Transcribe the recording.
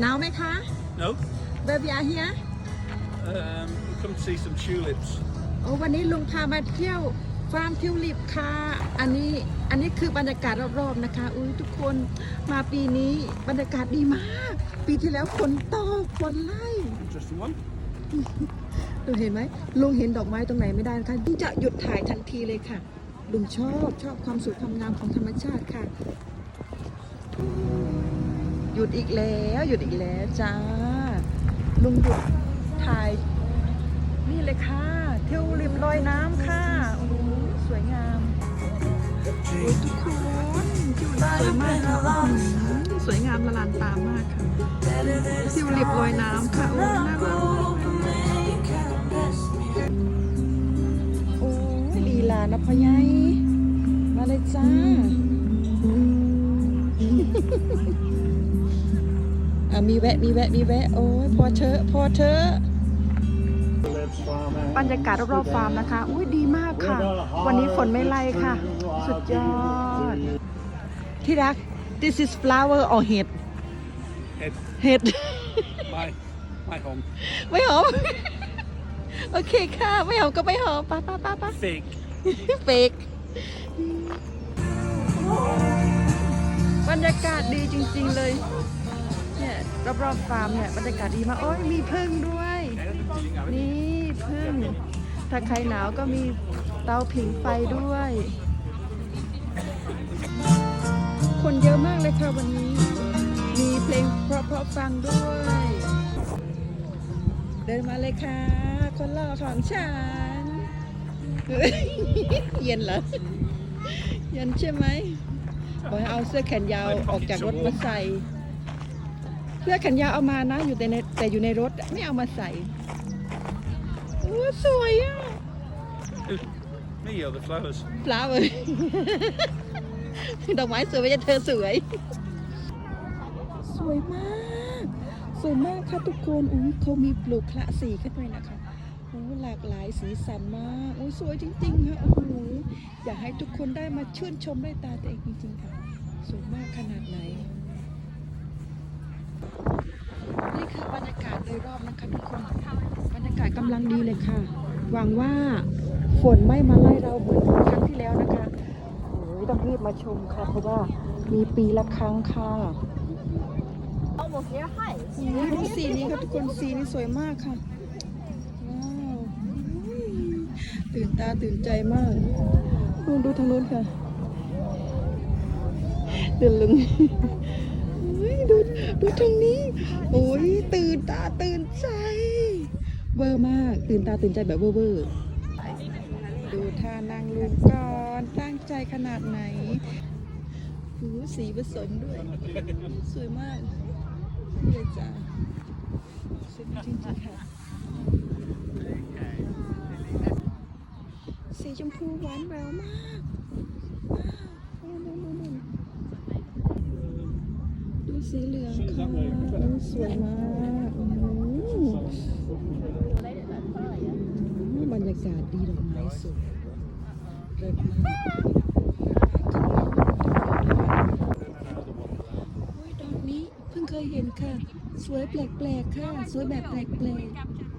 หนาวไหมคะ No. Where we are here Um, we come to see some tulips. โอ้วันนี้ลุงพามาเที่ยวฟาร์มทิวลิปค่ะ อันนี้อันนี้คือบรรยากาศรอบๆนะคะ อุ้ยทุกคนมาปีนี้บรรยากาศดีมาก ปีที่แล้วฝนตกฝนไล่ Interesting one. ลุงเห็นไหมลุงเห็นดอกไม้ตรงไหนไม่ได้นะคะลุงจะหยุดถ่ายทันทีเลยค่ะลุงชอบชอบความสวยความงามของธรรมชาติค่ะห ยุดอีกแล้วหยุดอีกแล้วจ้า ลุงหยุดถ่าย นี่เลยค่ะ เที่ยวริมลอยน้ำค่ะโอ้โหสวยงามโอ้ยทุกคนทิวลิปสวยมากค่ะอื้อหือสวยงามละลานตามากค่ะทิวลิปลอยน้ำค่ะโอ้ยน่ารักมากโอ้ยลีลานะพ่อใหญ่มาเลยจ้า มีแวะ มีแวะ มีแวะ โอ้ยพอเถอะพอเถอะบรรยากาศรอบๆฟาร์มนะคะ อุ้ยดีมากค่ะ วันนี้ฝนไม่ไล่ค่ะ สุดยอด ที่รัก this is flower or head Head. head My my home. ไม่หอม โอเคค่ะ ไม่หอมก็ไม่หอมไป้าป้าป้าป้า Fake. เฟกบรรยากาศดีจริง ๆ เลยเนี่ย รอบๆฟาร์มเนี่ยบรรยากาศดีมากโอ้ยมีพึ่งด้วย นี่พึ่งถ้าใครหนาวก็มีเตาผิงไฟด้วย คนเยอะมากเลยค่ะวันนี้ มีเพลงเพราะๆฟังด้วย เดินมาเลยค่ะ คนหล่อของฉัน เยเย็นเหรอ เย็นใช่ไหมบอกให้เอาเสื้อแขนยาวออกจากรถมาใส่ เสื้อแขนยาวเอามานะ อยู่แต่ในแต่อยู่ในรถไม่เอามาใส่โอ้สวยอะ Me or the flowers? ฟลาเวอร์ดอกไม้สวยไม่ใช่เธอสวย สวยมาก สวยมากค่ะทุกคนอุ้ยเขามีปลูกคละสีขึ้นด้วยนะคะโอ้หลากหลายสีสันมากอุ้ยสวยจริงๆค่ะโอ้โหอยากให้ทุกคนได้มาชื่นชมด้วยตาตัวเองจริงๆค่ะ สวยมากขนาดไหน นี่คือบรรยากาศโดยรอบนะคะทุกคน บรรยากาศกำลังดีเลยค่ะ หวังว่าฝนไม่มาไล่เราเหมือนครั้งที่แล้วนะคะโอ้ยต้องรีบมาชมค่ะ เพราะว่ามีปีละครั้งค่ะนี่ดูสีนี้ค่ะทุกคนสีนี้สวยมากค่ะว้าวตื่นตาตื่นใจมากนู่นดูทางนู้นค่ะเดินลึง ดูดูทางนี้ โอ้ยตื่นตาตื่นใจ เวอร์มาก ตื่นตาตื่นใจแบบเวอร์เวอร์ดูท่านางลุงก่อนตั้งใจขนาดไหนหูสีผสมด้วย สวยมากเลยจ้าสวยจริงๆค่ะสีชมพูหวานแววมากว้าวนู่นนู่นนู่น สีเหลืองค่ะสวยมากโอ้โหบรรยากาศดีดอกไม้สวยเลิศมากโอ้ยดอกนี้เพิ่งเคยเห็นค่ะ สวยแปลกๆค่ะ สวยแบบแปลกๆ